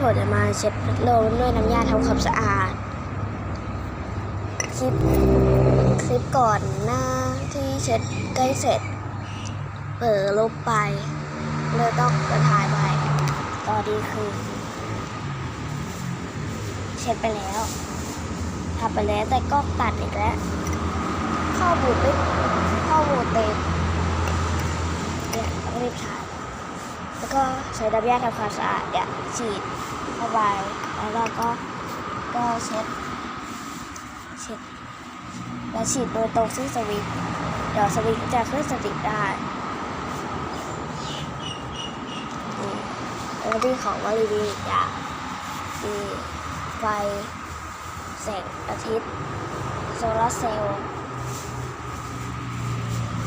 ผมจะมาเช็ดพัดลมด้วยน้ำยาทำความสะอาด คลิป คลิปก่อนหน้าที่เช็ดใกล้เสร็จ เผลอลบไปเลยต้องมาถ่ายใหม่ตอนนี้คือ เช็ดไปแล้วทำไปแล้วแต่ก็ตัดอีกแล้ว ข้อมูลไม่ข้อมูลเต็มเนี่ยต้องรีบถ่าย ก็ใช้น้ำยาทำความสะอาดเนี่ยฉีดเข้าไปแล้วเราก็ก็เช็ดเช็ดแล้วฉีดโดยตรงที่งสวิตเดี๋ยวสวิตจะขึ้นสติได้แล้วที่ของวารีดีอีกอย่างมีไฟแสงอาทิตย์โซลาร์เซลล์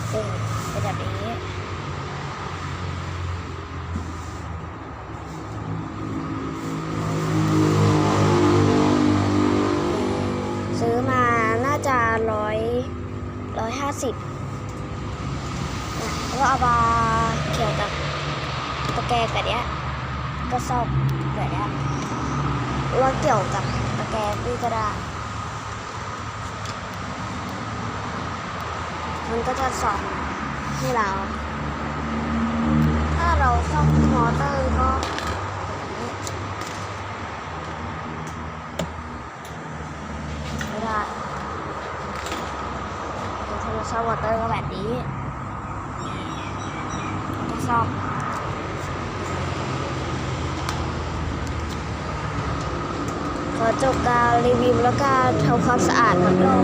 เป็นแบบนี้ ร้อยห้าสิบแล้วก็เอามาเกี่ยวกับตะแกรงแบบเนี้ยก็ซ่อมแบบเนี้ยว่าเกี่ยวกับตะแกรงนี่ก็ได้มันก็จะสอนให้เรา ถ้าเราซ่อมมอเตอร์ก็อย่างนี้ ไม่ได้ เดี๋ยวโทรศัพท์วอเตอร์ก็แบบนี้จะซ่อมขอจบการรีวิวแล้วการทำความสะอาดพัดลม